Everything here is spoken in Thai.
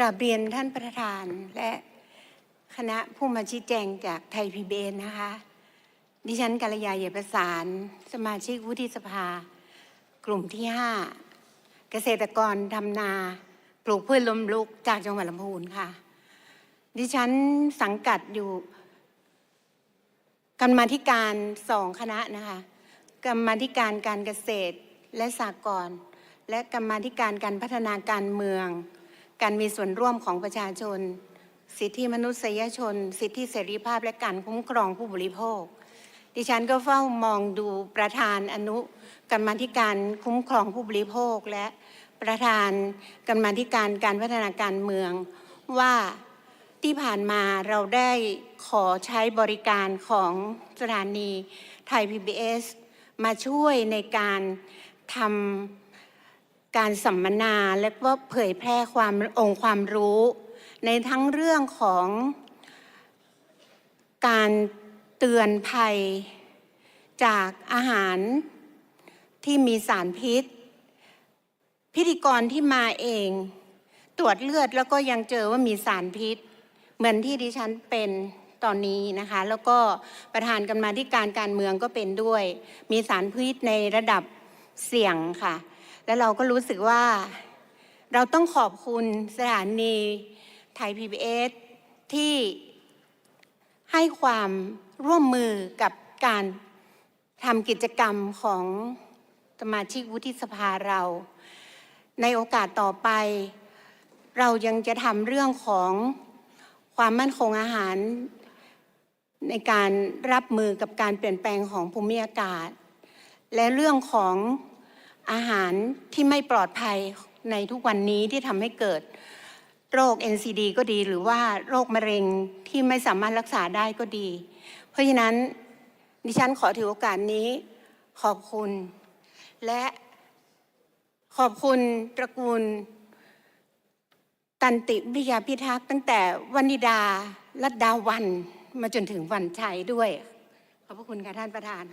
กราบเรียนท่านประธานและคณะผู้มาชี้แจงจากไทยพีบีนะคะ ดิฉันกัลยาเยประสาน สมาชิกวุฒิสภา กลุ่มที่ 5 เกษตรกรทำนา ปลูกพืชลมลุกจากจังหวัดลำพูนค่ะ ดิฉันสังกัดอยู่กรรมาธิการสองคณะนะคะ กรรมาธิการการเกษตรและสหกรณ์และกรรมาธิการการพัฒนาการเมือง การมีส่วนร่วมของประชาชน สิทธิมนุษยชน สิทธิเสรีภาพและการคุ้มครองผู้บริโภค ดิฉันก็เฝ้ามองดูประธานอนุกรรมธิการคุ้มครองผู้บริโภค และประธานกรรมธิการการพัฒนาการเมืองว่าที่ผ่านมาเราได้ขอใช้บริการของสถานีไทย PBS มาช่วยในการทำ การสัมมนาและก็เผยแพร่ความองค์ความรู้ ในทั้งเรื่องของการเตือนภัยจากอาหารที่มีสารพิษ พิธีกรที่มาเอง ตรวจเลือดแล้วก็ยังเจอว่ามีสารพิษ เหมือนที่ดิฉันเป็นตอนนี้นะคะ แล้วก็ประธานกรรมาธิการการเมืองก็เป็นด้วย มีสารพิษในระดับเสี่ยงค่ะ แล้วเราก็รู้สึกว่าเราต้องขอบคุณสถานีไทย PBS ที่ให้ความร่วมมือกับการทำกิจกรรมของสมาชิกวุฒิสภาเรา ในโอกาสต่อไป เรายังจะทำเรื่องของความมั่นคงอาหารในการรับมือกับการเปลี่ยนแปลงของภูมิอากาศ และเรื่องของ อาหารที่ไม่ปลอดภัยในทุกวันนี้ที่ทำให้เกิดโรค NCD ก็ดีหรือว่าโรคมะเร็งที่ไม่สามารถรักษาได้ก็ดี เพราะฉะนั้นดิฉันขอถือโอกาสนี้ขอบคุณ และขอบคุณตระกูล ตันติวิทยาพิทักษ์ตั้งแต่วนิดาลัดดาวันมาจนถึงวันชัยด้วย ขอบพระคุณค่ะท่านประธาน